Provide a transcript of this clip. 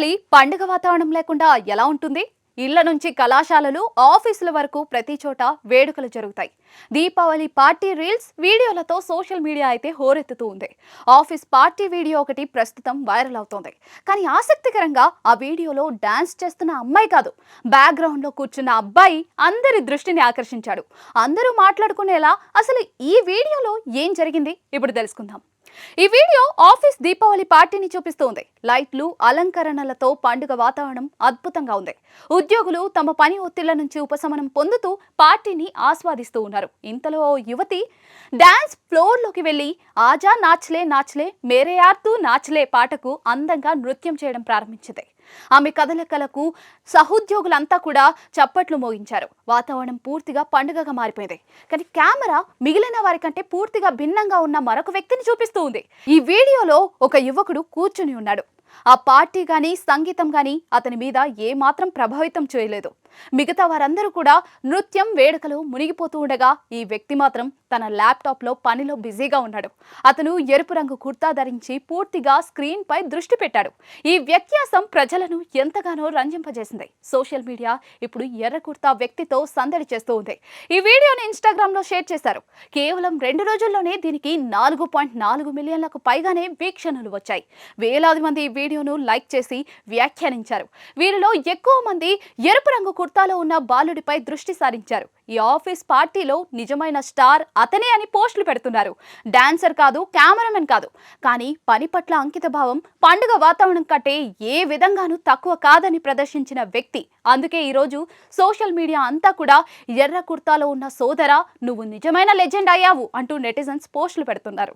దీపావళి పండుగ వాతావరణం లేకుండా ఎలా ఉంటుంది? ఇళ్ళ నుంచి కళాశాలలు ఆఫీసుల వరకు ప్రతి చోట వేడుకలు జరుగుతాయి. దీపావళి పార్టీ రీల్స్ వీడియోలతో సోషల్ మీడియా అయితే హోరెత్తుతూ ఉంది. ఆఫీస్ పార్టీ వీడియో ఒకటి ప్రస్తుతం వైరల్ అవుతోంది. కానీ ఆసక్తికరంగా ఆ వీడియోలో డాన్స్ చేస్తున్న అమ్మాయి కాదు. బ్యాక్గ్రౌండ్లో కూర్చున్న అబ్బాయి అందరి దృష్టిని ఆకర్షించాడు. అందరూ మాట్లాడుకునేలా అసలు ఈ వీడియోలో ఏం జరిగింది? ఇప్పుడు తెలుసుకుందాం. ఈ వీడియో ఆఫీస్ దీపావళి పార్టీని చూపిస్తోంది. లైట్లు అలంకరణలతో పండుగ వాతావరణం అద్భుతంగా ఉంది. ఉద్యోగులు తమ పని ఒత్తిళ్ళ నుంచి ఉపశమనం పొందుతూ పార్టీని ఆస్వాదిస్తూ ఉన్నారు. ఇంతలో ఓ యువతి డాన్స్ ఫ్లోర్లోకి వెళ్ళి ఆజా నాచ్లే నాచ్లే మేరే యార్తూ నాచ్లే పాటకు అందంగా నృత్యం చేయడం ప్రారంభించింది. ఆమె కదలికలకు సహోద్యోగులంతా కూడా చప్పట్లు మోగించారు. వాతావరణం పూర్తిగా పండుగగా మారిపోయింది. కానీ కెమెరా మిగిలిన వారికంటే పూర్తిగా భిన్నంగా ఉన్న మరొక వ్యక్తిని చూపిస్తూ ఉంది. ఈ వీడియోలో ఒక యువకుడు కూర్చుని ఉన్నాడు. ఆ పార్టీ కానీ సంగీతం కానీ అతని మీద ఏమాత్రం ప్రభావితం చేయలేదు. మిగతా వారందరూ కూడా నృత్యం వేడుకలు మునిగిపోతూ ఉండగా ఈ వ్యక్తి మాత్రం తన ల్యాప్టాప్లో పనిలో బిజీగా ఉన్నాడు. అతను ఎరుపు రంగు కుర్తా ధరించి పూర్తిగా స్క్రీన్ పై దృష్టి పెట్టాడు. ఈ వ్యత్యాసం ప్రజలను ఎంతగానో రంజింపజేసింది. సోషల్ మీడియా ఇప్పుడు ఎర్ర కుర్తా వ్యక్తితో సందడి చేస్తూ ఉంది. ఈ వీడియోని ఇన్స్టాగ్రామ్లో షేర్ చేశారు. కేవలం రెండు రోజుల్లోనే దీనికి నాలుగు పాయింట్ నాలుగు మిలియన్లకు పైగానే వీక్షణలు వచ్చాయి. వేలాది మంది ఈ వీడియోను లైక్ చేసి వ్యాఖ్యానించారు. వీరిలో ఎక్కువ మంది ఎరుపు రంగు కుర్తాలో ఉన్న బాలుడిపై దృష్టి సారించారు. ఈ ఆఫీస్ పార్టీలో నిజమైన స్టార్ అతనే అని పోస్టులు పెడుతున్నారు. డాన్సర్ కాదు కెమెరామెన్ కాదు. కానీ పని పట్ల అంకితభావం పండుగ వాతావరణం కంటే ఏ విధంగానూ తక్కువ కాదని ప్రదర్శించిన వ్యక్తి. అందుకే ఈరోజు సోషల్ మీడియా అంతా కూడా ఎర్ర కుర్తాలో ఉన్న సోదర నువ్వు నిజమైన లెజెండ్ అయ్యావు అంటూ నెటిజన్స్ పోస్టులు పెడుతున్నారు.